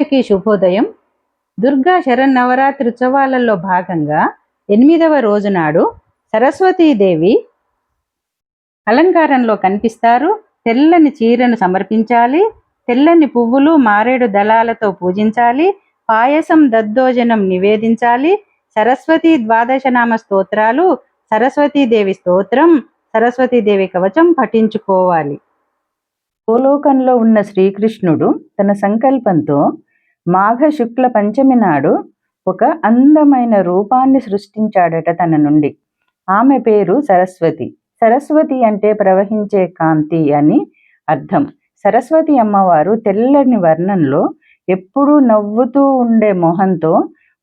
అందరికీ శుభోదయం. దుర్గా శరన్నవరాత్రి ఉత్సవాలలో భాగంగా ఎనిమిదవ రోజు నాడు సరస్వతీదేవి అలంకారంలో కనిపిస్తారు. తెల్లని చీరను సమర్పించాలి. తెల్లని పువ్వులు మారేడు దళాలతో పూజించాలి. పాయసం దద్దోజనం నివేదించాలి. సరస్వతి ద్వాదశనామ స్తోత్రాలు సరస్వతీదేవి స్తోత్రం సరస్వతీదేవి కవచం పఠించుకోవాలి. భూలోకంలో ఉన్న శ్రీకృష్ణుడు తన సంకల్పంతో మాఘ శుక్ల పంచమి నాడు ఒక అందమైన రూపాన్ని సృష్టించాడట తన నుండి. ఆమె పేరు సరస్వతి. సరస్వతి అంటే ప్రవహించే కాంతి అని అర్థం. సరస్వతి అమ్మవారు తెల్లని వర్ణంలో ఎప్పుడూ నవ్వుతూ ఉండే మొహంతో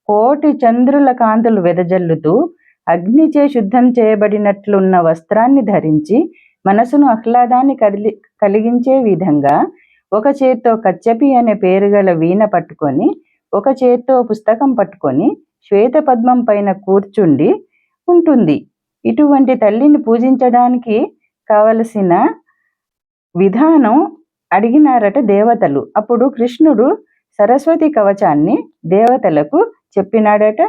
కోటి చంద్రుల కాంతులు వెదజల్లుతూ అగ్నిచే శుద్ధం చేయబడినట్లున్న వస్త్రాన్ని ధరించి మనసును ఆహ్లాదాన్ని కదిలి కలిగించే విధంగా ఒక చేత్తో కచ్చపి అనే పేరు గల వీణ పట్టుకొని ఒక చేత్తో పుస్తకం పట్టుకొని శ్వేత పద్మం పైన కూర్చుండి ఉంటుంది. ఇటువంటి తల్లిని పూజించడానికి కావలసిన విధానం అడిగినారట దేవతలు. అప్పుడు కృష్ణుడు సరస్వతి కవచాన్ని దేవతలకు చెప్పినాడట.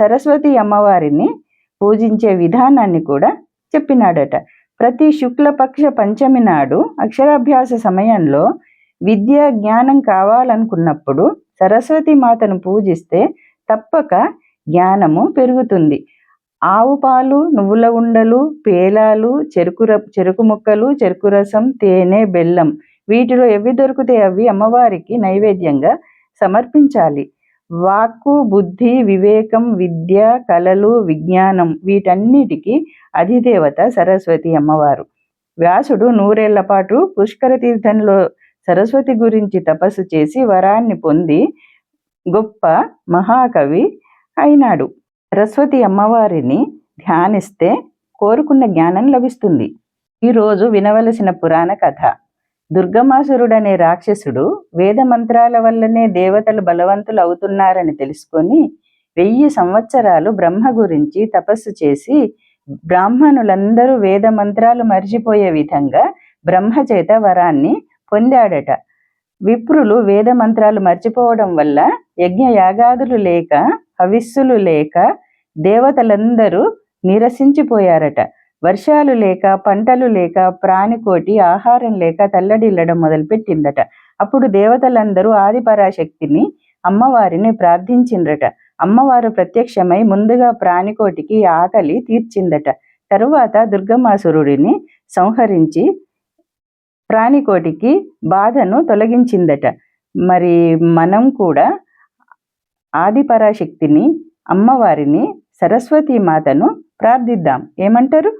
సరస్వతి అమ్మవారిని పూజించే విధానాన్ని కూడా చెప్పినాడట. ప్రతి శుక్లపక్ష పంచమి నాడు అక్షరాభ్యాస సమయంలో విద్య జ్ఞానం కావాలనుకున్నప్పుడు సరస్వతి మాతను పూజిస్తే తప్పక జ్ఞానము పెరుగుతుంది. ఆవు పాలు నువ్వుల ఉండలు పేలాలు చెరుకు చెరుకు ముక్కలు చెరుకు రసం తేనె బెల్లం వీటిలో ఎవి దొరికితే అవి అమ్మవారికి నైవేద్యంగా సమర్పించాలి. వాక్కు బుద్ధి వివేకం విద్య కళలు విజ్ఞానం వీటన్నిటికీ అధిదేవత సరస్వతి అమ్మవారు. వ్యాసుడు నూరేళ్ళ పాటు పుష్కర తీర్థంలో సరస్వతి గురించి తపస్సు చేసి వరాన్ని పొంది గొప్ప మహాకవి అయినాడు. సరస్వతి అమ్మవారిని ధ్యానిస్తే కోరుకున్న జ్ఞానం లభిస్తుంది. ఈరోజు వినవలసిన పురాణ కథ. దుర్గమాసురుడనే రాక్షసుడు వేద మంత్రాల వల్లనే దేవతలు బలవంతులు అవుతున్నారని తెలుసుకొని వెయ్యి సంవత్సరాలు బ్రహ్మ గురించి తపస్సు చేసి బ్రాహ్మణులందరూ వేద మంత్రాలు మర్చిపోయే విధంగా బ్రహ్మ చేత వరాన్ని పొందాడట. విప్రులు వేదమంత్రాలు మర్చిపోవడం వల్ల యజ్ఞ యాగాదులు లేక హవిస్సులు లేక దేవతలందరూ నిరసించిపోయారట. వర్షాలు లేక పంటలు లేక ప్రాణికోటి ఆహారం లేక తల్లడిల్లడం మొదలుపెట్టిందట. అప్పుడు దేవతలందరూ ఆదిపరాశక్తిని అమ్మవారిని ప్రార్థించిండ్రట. అమ్మవారు ప్రత్యక్షమై ముందుగా ప్రాణికోటికి ఆకలి తీర్చిందట. తరువాత దుర్గమాసురుడిని సంహరించి ప్రాణికోటికి బాధను తొలగించిందట. మరి మనం కూడా ఆదిపరాశక్తిని అమ్మవారిని సరస్వతీ మాతను ప్రార్థిద్దాం. ఏమంటారు?